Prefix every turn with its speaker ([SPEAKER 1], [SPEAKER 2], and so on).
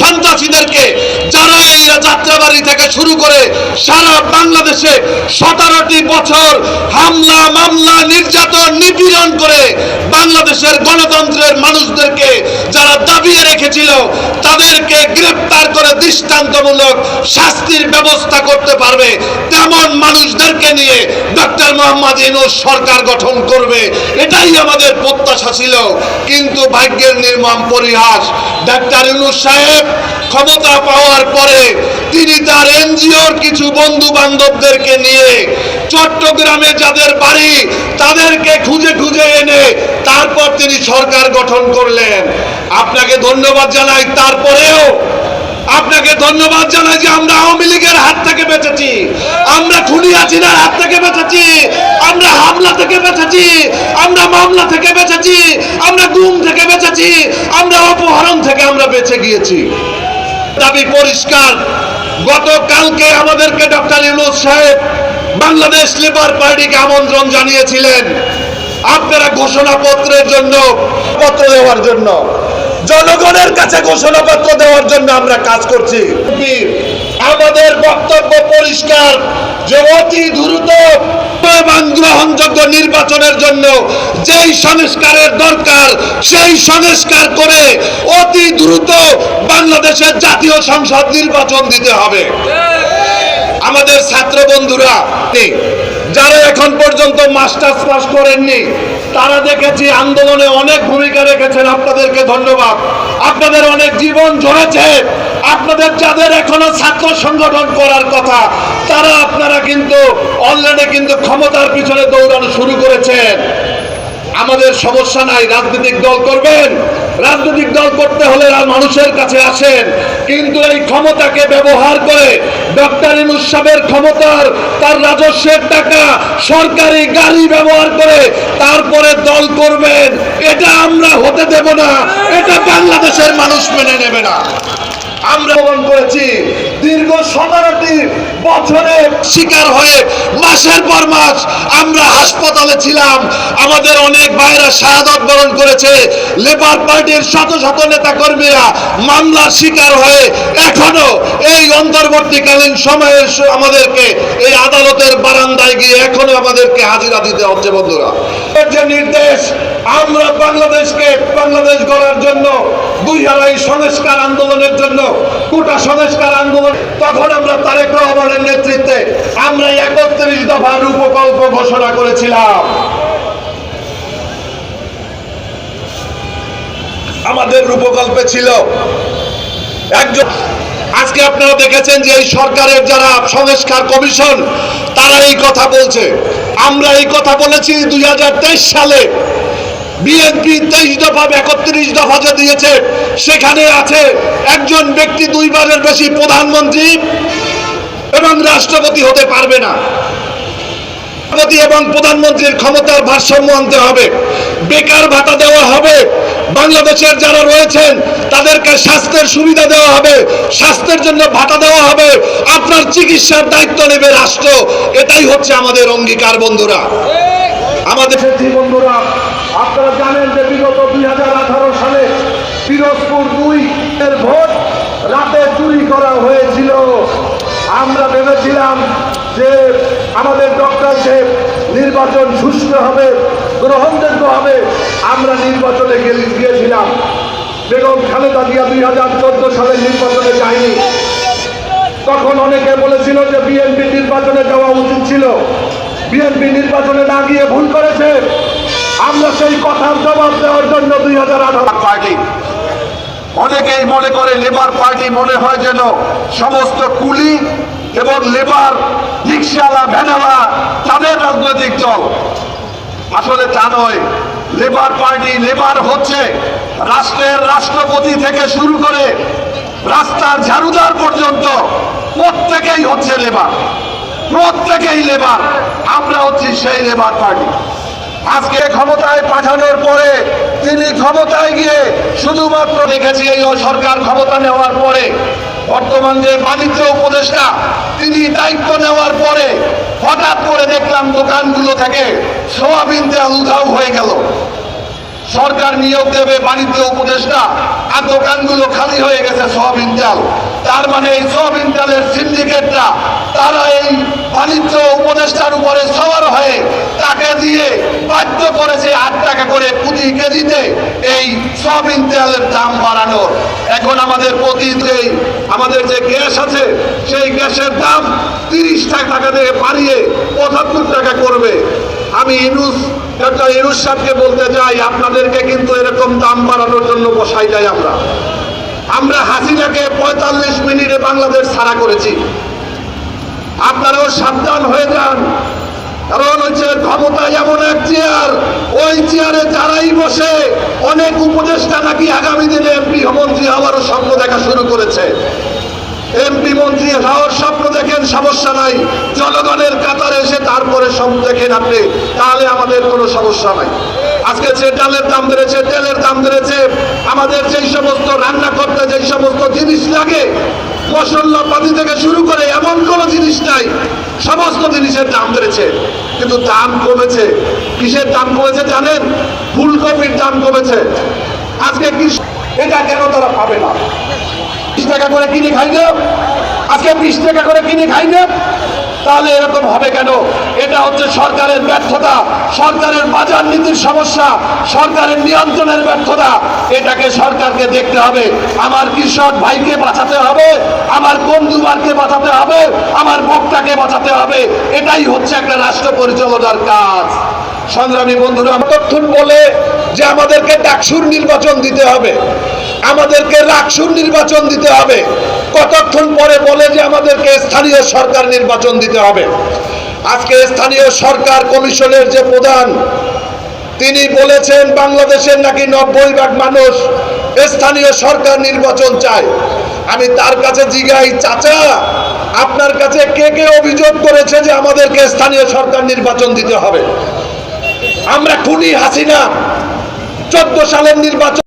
[SPEAKER 1] সন্ত্রাসীদেরকে যারা এই যাত্রাবাড়ি থেকে শুরু করে সারা বাংলাদেশে সতেরোটি বছর হামলা, মামলা, নির্যাতন, নিপীড়ন করে বাংলাদেশের গণতন্ত্রের মানুষদেরকে যারা দাবিয়ে রেখেছিল, তাদেরকে গ্রেপ্তার করে দৃষ্টান্তমূলক শাস্তির ব্যবস্থা করতে পারবে তেমন মানুষদেরকে নিয়ে ডক্টর মোহাম্মদ ইউনুস সরকার গঠন করবে। এটাই আমাদের প্রত্যাশা ছিল। কিন্তু ভাগ্যের নির্মম পরিহাস, ডাক্তার ইউনুস সাহেব ক্ষমতা পাওয়ার পরে তিনি তার এনজিওর কিছু বন্ধু বান্ধবদেরকে নিয়ে চট্টগ্রামে যাদের বাড়ি তাদেরকে খুঁজে খুঁজে এনে তিনি সরকার গঠন করলেন। আপনাকে ধন্যবাদ জানাই, তারপরেও আপনাকে ধন্যবাদ জানাই যে আমরা আওয়ামী লীগের হাত থেকে বেঁচেছি। আমরা খুনি হাত থেকে বেঁচেছি, আমরা হামলা থেকে বেঁচেছি, আমরা মামলা থেকে বেঁচেছি, আমরা গুম থেকে বেঁচেছি, আমরা অপহরণ থেকে আমরা বেঁচে গিয়েছি। দাবি পরিষ্কার। গতকালকে আমাদেরকে ডক্টর ইউনুস সাহেব বাংলাদেশ লেবার পার্টিকে আমন্ত্রণ জানিয়েছিলেন। আপনারা ঘোষণাপত্রের জন্য পত্র দেওয়ার জন্য, জনগণের কাছে ঘোষণাপত্র দেওয়ার জন্য আমরা কাজ করছি। আমাদের বক্তব্য পরিষ্কার, যে অতি দ্রুত গ্রহণযোগ্য নির্বাচনের জন্য যেই সংস্কারের দরকার, সেই সংস্কার করে অতি দ্রুত বাংলাদেশের জাতীয় সংসদ নির্বাচন দিতে হবে। আমাদের ছাত্র বন্ধুরা যারা এখন পর্যন্ত মাস্টার্স পাস করেননি, তারা দেখেছি আন্দোলনে অনেক ভূমিকা রেখেছেন। আপনাদেরকে ধন্যবাদ। আপনাদের অনেক জীবন ঝরেছে আপনাদের যাদের এখনও ছাত্র সংগঠন করার কথা, তারা আপনারা কিন্তু অলরেডি কিন্তু ক্ষমতার পিছনে দৌড়ানো শুরু করেছেন। আমাদের সমস্যা নাই, রাজনৈতিক দল করবেন। রাজনৈতিক দল করতে হলে মানুষের কাছে আসেন। কিন্তু এই ক্ষমতাকে ব্যবহার করে ডক্টর ইনুস ক্ষমতার তার রাজস্বের টাকা সরকারি গাড়ি ব্যবহার করে তারপরে দল করবেন। এটা আমরা হতে দেব না। এটা বাংলাদেশের মানুষ মেনে নেবে না। আমরা প্রমাণ করেছি দীর্ঘ সতেরোটি বছরে শিকার হয়ে মাসের পর মাস আমরা হাসপাতালে ছিলাম। আমাদের অনেক ভাইরা শাহাদত বরণ করেছে। লেবার পার্টির শত শত নেতা কর্মীরা মামলার শিকার হয়ে এখনও এই অন্তর্বর্তীকালীন সময়ে আমাদেরকে এই আদালতের বারান্দায় গিয়ে এখনও আমাদেরকে হাজিরা দিতে হচ্ছে, বন্ধুরা। যে নির্দেশ, আমরা বাংলাদেশকে বাংলাদেশ গড়ার জন্য দুই হাজার সংস্কার আন্দোলনের জন্য, কোটা সংস্কার আন্দোলন, তখন আমরা তারেক রহমানের নেতৃত্বে আমরা একত্রিশ দফা রূপকল্প ঘোষণা করেছিলাম। আমাদের রূপকল্পে ছিল একজন আজকে আপনারা দেখেছেন যে এই সরকারের যারা সংস্কার কমিশন, তারা এই কথা বলছে। আমরা এই কথা বলেছি দুই হাজার তেইশ সালে। বিএনপি তেইশ দফা একত্রিশ দফা যে দিয়েছে, সেখানে আছে একজন ব্যক্তি দুইবারের বেশি প্রধানমন্ত্রী এবং রাষ্ট্রপতি হতে পারবে না। এবং প্রধানমন্ত্রীর ক্ষমতার ভারসাম্য আনতে হবে, বেকার ভাতা দেওয়া হবে, বাংলাদেশের যারা রয়েছেন, তাদেরকে স্বাস্থ্যের সুবিধা দেওয়া হবে, স্বাস্থ্যের জন্য ভাতা দেওয়া হবে, আপনার চিকিৎসার দায়িত্ব নেবে রাষ্ট্র। এটাই হচ্ছে আমাদের অঙ্গীকার বন্ধুরা। আমাদের
[SPEAKER 2] বন্ধুরা আপনারা জানেন যে বিগত দুই হাজার আঠারো সালে পিরোজপুর দুই এর ভোট রাতে চুরি করা হয়েছিল। আমরা ভেবেছিলাম যে আমাদের ডক্টর সাহেব নির্বাচন সুষ্ঠ হবে, গ্রহণযোগ্য হবে। আমরা নির্বাচনে গিয়েছিলাম। বেগম খালেদা জিয়া দুই হাজার চোদ্দ সালের নির্বাচনে যায়নি। তখন অনেকে বলেছিল যে বিএনপি নির্বাচনে যাওয়া উচিত ছিল। বিএনপি নির্বাচনে না গিয়ে ভুল করেছে। আমরা সেই কথার জবাব দেওয়ার জন্য দুই হাজার আঠারো
[SPEAKER 1] পার্টি অনেকেই মনে করে লেবার পার্টি মনে হয় যেন সমস্ত কুলি এবং লেবার রিক্সাওয়ালা ভ্যানালা তাদের রাজনৈতিক দল। আসলে তা নয়। লেবার পার্টি লেবার হচ্ছে রাষ্ট্রের রাষ্ট্রপতি থেকে শুরু করে রাস্তার ঝাড়ুদার পর্যন্ত প্রত্যেকেই হচ্ছে লেবার প্রত্যেকেই লেবার আমরা হচ্ছি সেই লেবার পার্টি আজকে ক্ষমতায় পাঠানোর পরে তিনি ক্ষমতায় গিয়ে শুধুমাত্র দেখেছি এই সরকার ক্ষমতা নেওয়ার পরে। বর্তমান যে বাণিজ্য উপদেষ্টা, তিনি দায়িত্ব নেওয়ার পরে হঠাৎ করে দেখলাম দোকানগুলো থেকে সোয়াবিন তেল উধাও হয়ে গেল। সরকার নিয়োগ দেবে বাণিজ্য উপদেষ্টা, আর দোকানগুলো খালি হয়ে গেছে সোয়াবিন চাল তার মানে এই সয়াবিন চালের সিন্ডিকেটরা, তারা এই বাণিজ্য উপদেষ্টার উপরে সবার হয়ে তাকে দিয়ে বাধ্য করেছে আট টাকা করে প্রতি কেজিতে এই সয়াবিন তেলের দাম বাড়ানোর। এখন আমাদের প্রতি আমাদের যে গ্যাস আছে, সেই গ্যাসের দাম তিরিশ টাকা থেকে বাড়িয়ে পঁচাত্তর টাকা করবে। আমি ইনুস, ডক্টর ইনুস সাহেবকে বলতে চাই, আপনাদেরকে কিন্তু এরকম দাম বাড়ানোর জন্য বসাই যাই আমরা। আমরা হাসিনাকে পঁয়তাল্লিশ মিনিটে বাংলাদেশ ছাড়া করেছি। আপনারাও সাবধান হয়ে যান। কারণ হচ্ছে ক্ষমতা এমন এক চেয়ার, ওই চেয়ারে যারাই বসে, অনেক উপদেষ্টা নাকি আগামী দিনে এমপি মন্ত্রী হওয়ারও স্বপ্ন দেখা শুরু করেছে। এমপি মন্ত্রী হওয়ার স্বপ্ন দেখেন, সমস্যা নাই। জনগণের কাতারে এসে তারপরে স্বপ্ন দেখেন আপনি, তাহলে আমাদের কোনো সমস্যা নাই। আজকে যে ডালের দাম বেড়েছে তেলের দাম বেড়েছে আমাদের যেই সমস্ত রান্না করতে যেই সমস্ত জিনিস লাগে মশলাপাতি থেকে শুরু করে এমন কোনো জিনিস নাই, সমস্ত জিনিসের দাম বেড়েছে কিন্তু দাম কমেছে। কিসের দাম কমেছে জানেন? ফুলকপির দাম কমেছে। আজকে এটা কেন তারা পাবে না? বিশ টাকা করে কিনে খাই না আজকে বিশ টাকা করে কিনে খাই না তাহলে এরকম হবে কেন? এটা হচ্ছে সরকারের ব্যর্থতা, সরকারের বাজার নীতির সমস্যা, সরকারের নিয়ন্ত্রণের ব্যর্থতা। এটাকে সরকারকে দেখতে হবে। আমার কৃষক ভাইকে বাঁচাতে হবে, আমার কন্দুবারকে বাঁচাতে হবে, আমার ভোক্তাকে বাঁচাতে হবে। এটাই হচ্ছে একটা রাষ্ট্র পরিচালনার কাজ। সংগ্রামী বন্ধুরা তথ্যুন বলে যে আমাদেরকে ডাকসুর নির্বাচন দিতে হবে। আমাদেরকে রাকসুর নির্বাচন দিতে হবে। কতক্ষণ পরে বলে যে আমাদেরকে স্থানীয় সরকার নির্বাচন দিতে হবে? আজকে স্থানীয় সরকার কমিশনের যে প্রধান, তিনি বলেছেন বাংলাদেশের নাকি নব্বই ভাগ মানুষ স্থানীয় সরকার নির্বাচন চায়। আমি তার কাছে জিগাই, চাচা, আপনার কাছে কে কে অভিযোগ করেছে যে আমাদেরকে স্থানীয় সরকার নির্বাচন দিতে হবে? আমরা খুনি হাসিনা। চোদ্দ সালের নির্বাচন